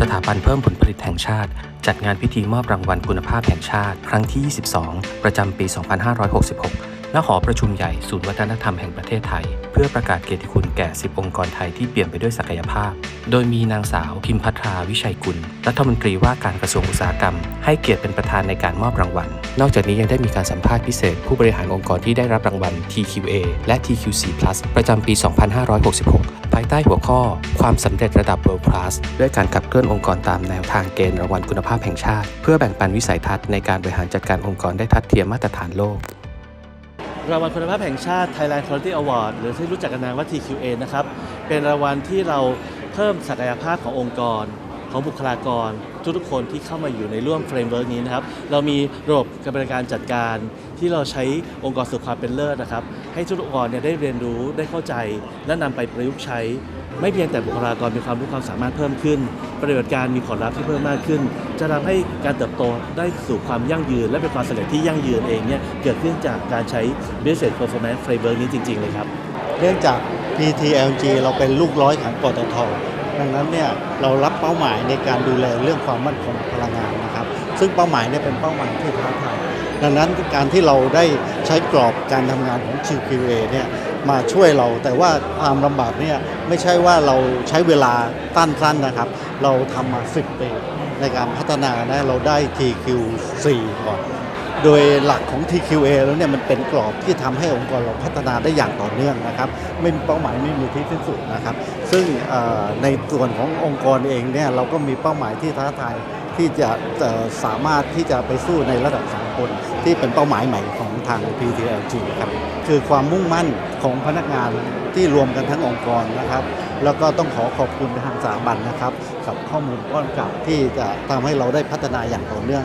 สถาบันเพิ่มผลผลิตแห่งชาติ จัดงานพิธีมอบรางวัลคุณภาพแห่งชาติ ครั้งที่ 22 ประจำปี 2566 ณ หอประชุมใหญ่ศูนย์วัฒนธรรมแห่งประเทศไทย เพื่อประกาศเกียรติคุณแก่ 10 องค์กรไทยที่เปลี่ยนไปด้วยศักยภาพ โดยมีนางสาวพิมพัทราวิชัยกุล รัฐมนตรีว่าการกระทรวงอุตสาหกรรม ให้เกียรติเป็นประธานในการมอบรางวัล นอกจากนี้ยังได้มีการสัมภาษณ์พิเศษ ผู้บริหารองค์กรที่ได้รับรางวัล TQA และ TQC ประจำปี 2566 ภายใต้หัวข้อ ความสำเร็จระดับ World Class ด้วยการขับเคลื่อนองค์กรตามแนวทางเกณฑ์รางวัลคุณภาพแห่งชาติ เพื่อแบ่งปันวิสัยทัศน์ในการบริหารจัดการองค์กรได้ทัดเทียมมาตรฐานโลกรางวัลคุณภาพแห่งชาติ Thailand Quality Award หรือที่รู้จักกันนามว่า TQA นะครับ เป็นรางวัลที่เราเพิ่มศักยภาพขององค์กร ของบุคลากร ทุกๆคนที่เข้ามาอยู่ในร่วมเฟรมเวิร์กนี้นะครับ เรามีระบบกรบวนการจัดการที่เราใช้องค์กรสู่ความเป็นเลิศนะครับ ให้ทุกองค์กรเนี่ยได้เรียนรู้ได้เข้าใจ และนำไปประยุกต์ใช้ ไม่เพียงแต่บุคลากรมีความรู้ความสามารถเพิ่มขึ้น ปฏิบัติการมีผลลัพธ์ที่เพิ่มมากขึ้น จะทำให้การเติบโตได้สู่ความยั่งยืน และเป็นความสำเร็จที่ยั่งยืนเองเนี่ยเกิดขึ้นจากการใช้ Business Performance Framework นี้จริงๆเลยครับ เนื่องจาก PTLG เราเป็นลูกร้อยของปตท ดังนั้นเนี่ยเรารับเป้าหมายในการดูแลเรื่องความมั่นคงพลังงานนะครับ ซึ่งเป้าหมายเนี่ยเป็นเป้าหมายที่ท้าทายดังนั้นการที่เราได้ใช้กรอบการทำงานของ QQA เนี่ยมาช่วยเราแต่ว่าความลำบากเนี่ยไม่ใช่ว่าเราใช้เวลาตั้นสั้นนะครับ เราทำมา 10 ปีในการพัฒนานะเราได้ TQ4 ก่อน โดยหลักของ TQA แล้วเนี่ยมันเป็นกรอบที่ทำให้องค์กรเราพัฒนาได้อย่างต่อเนื่องนะครับ ไม่มีเป้าหมายไม่มีที่สิ้นสุดนะครับ ซึ่งในส่วนขององค์กรเองเนี่ยเราก็มีเป้าหมายที่ท้าทายที่จะสามารถที่จะไปสู้ในระดับสากลที่เป็นเป้าหมายใหม่ของทาง PTLG ครับคือความมุ่งมั่นของพนักงานที่รวมกันทั้งองค์กรนะครับ แล้วก็ต้องขอขอบคุณทางสถาบันนะครับ กับข้อมูลก้อนเก่าที่จะทำให้เราได้พัฒนาอย่างต่อเนื่อง